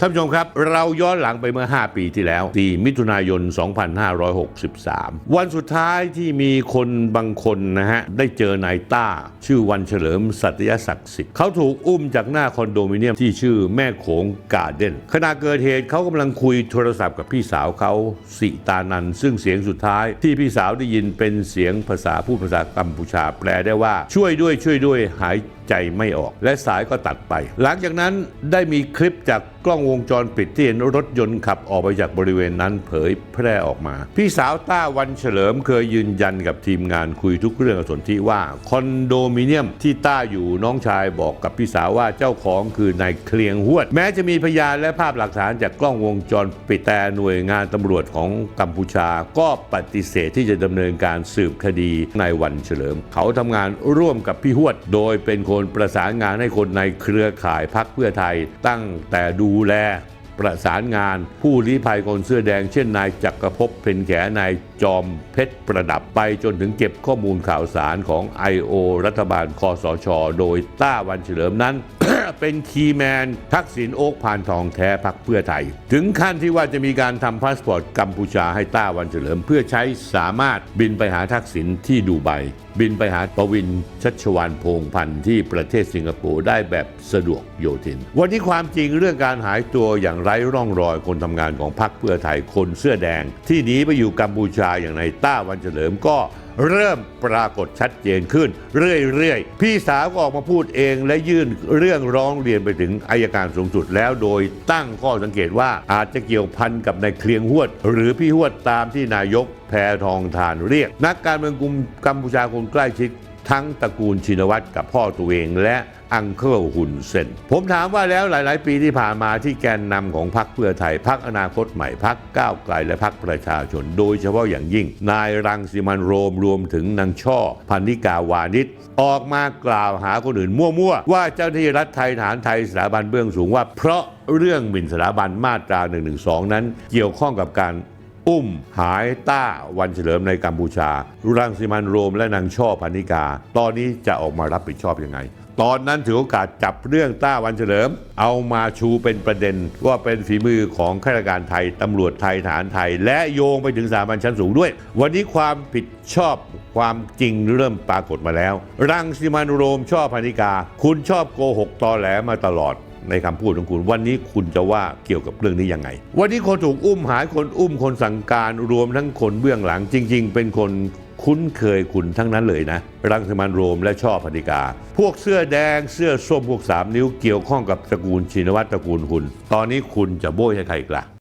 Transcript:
ท่านผู้ชมครับ เราย้อนหลังไปเมื่อ 5 ปีที่แล้วที่มิถุนายน 2563 วันสุดท้ายที่มีคนบางคนนะฮะ ได้เจอนายต้า ชื่อวันเฉลิมสัตยศักดิ์สิทธิ์เขาถูกอุ้มจากหน้าคอนโดมิเนียมที่ชื่อแม่โขงการ์เด้นขณะเกิดเหตุเขากำลังคุยโทรศัพท์กับพี่สาวเขาสิตานัน ซึ่งเสียงสุดท้ายที่พี่สาวได้ยินเป็นเสียงภาษาพูดภาษากัมพูชา แปลได้ว่าช่วยด้วยช่วยด้วยหาย ใจไม่ออก และสายก็ตัดไป หลังจากนั้นได้มีคลิปจากกล้องวงจรปิดที่เห็นรถยนต์ขับออกไปจากบริเวณนั้นเผยแพร่ออกมา พี่สาวต้าวันเฉลิมเคยยืนยันกับทีมงานคุยทุกเรื่องกับสนธิว่าคอนโดมิเนียมที่ต้าอยู่น้องชายบอกกับพี่สาวว่าเจ้าของคือนายเคลียงหวด แม้จะมีพยานและภาพหลักฐานจากกล้องวงจรปิดแต่หน่วยงานตำรวจของกัมพูชาก็ปฏิเสธที่จะดำเนินการสืบคดีนายวันเฉลิม เขาทำงานร่วมกับพี่หวด โดยเป็นคนประสานงานให้คนในเครือข่ายพักเพื่อไทย ตั้งแต่ดูแล ประสานงาน ผู้ลี้ภัยคนเสื้อแดงเช่นนายจักรภพเพ็ญแขนายจอมเพชรประดับไปจนถึงเก็บข้อมูลข่าวสารของ I.O. รัฐบาลคอสช โดยต้าวันเฉลิมนั้น เป็นคีแมนทักษิณโอ๊กพานทองแท้พักเพื่อไทย ถึงขั้นที่ว่าจะมีการทำพาสปอร์ตกัมพูชาให้ต้าวันเฉลิม เพื่อใช้สามารถบินไปหาทักษิณที่ดูไบบินไปหาประวินชัชวานพงพันธ์ที่ประเทศสิงคโปร์ได้แบบสะดวกโยทิน วันนี้ความจริงเรื่องการหายตัวอย่างไร้ร่องรอยคนทำงานของพรรคเพื่อไทยคนเสื้อแดง ที่หนีไปอยู่กัมพูชาอย่างในต้าวันเฉลิมก็เริ่มปรากฏชัดเจนขึ้น เรื่อยๆ พี่สาวก็ออกมาพูดเองและยื่นเรื่องร้องเรียนไปถึงอายการสูงสุดแล้วโดยตั้งข้อสังเกตว่าอาจจะเกี่ยวพันกับนายเคลียงหวด หรือพี่หวดตามที่นายกแพทองทานเรียก นักการเมืองกลุ่มกัมพูชาคนใกล้ชิด ทั้งตระกูลชินวัตรกับพ่อตัวเองและอังเคิลหุนเซนผมถามว่าแล้วหลาย ๆ ปีที่ผ่านมาที่แกนนำของพรรคเพื่อไทยพรรคอนาคตใหม่พรรคก้าวไกลและพรรคประชาชน โดยเฉพาะอย่างยิ่ง นายรังสิมันโรมรวมถึงนางช่อ พันนิกาวานิชออกมากล่าวหาคนอื่นมั่ว ๆ ว่าเจ้าหน้าที่รัฐไทยฐานไทยสถาบันเบื้องสูงว่าเพราะเรื่องหมิ่นสถาบันมาตรา1นึนั้น เกี่ยวข้องกับการ อุ้มหายต้าวันเฉลิมในกัมพูชารังสิมันโรมและนางช่อพันนิกา ตอนนี้จะออกมารับผิดชอบยังไง ตอนนั้นถือโอกาสจับเรื่องต้าวันเฉลิม เอามาชูเป็นประเด็น ว่าเป็นฝีมือของข้าราชการไทย ตำรวจไทยฐานไทย และโยงไปถึงสาบันชั้นสูงด้วย วันนี้ความผิดชอบความจริงเริ่มปรากฏมาแล้ว รังสิมันโรมชอบพันนิกา คุณชอบโกหกตอแหลมาตลอด ในคำพูดของคุณวันนี้คุณจะว่าเกี่ยวกับเรื่องนี้ยังไง วันนี้คนถูกอุ้มหายคนอุ้มคนสั่งการรวมทั้งคนเบื้องหลังจริง ๆ เป็นคนคุ้นเคยคุณทั้งนั้นเลยนะ รังสมันโรมและช่อพนิกา พวกเสื้อแดงเสื้อส้มพวกสามนิ้วเกี่ยวข้องกับตระกูลชินวัตรตระกูลคุณ ตอนนี้คุณจะโบยให้ใครอีกล่ะ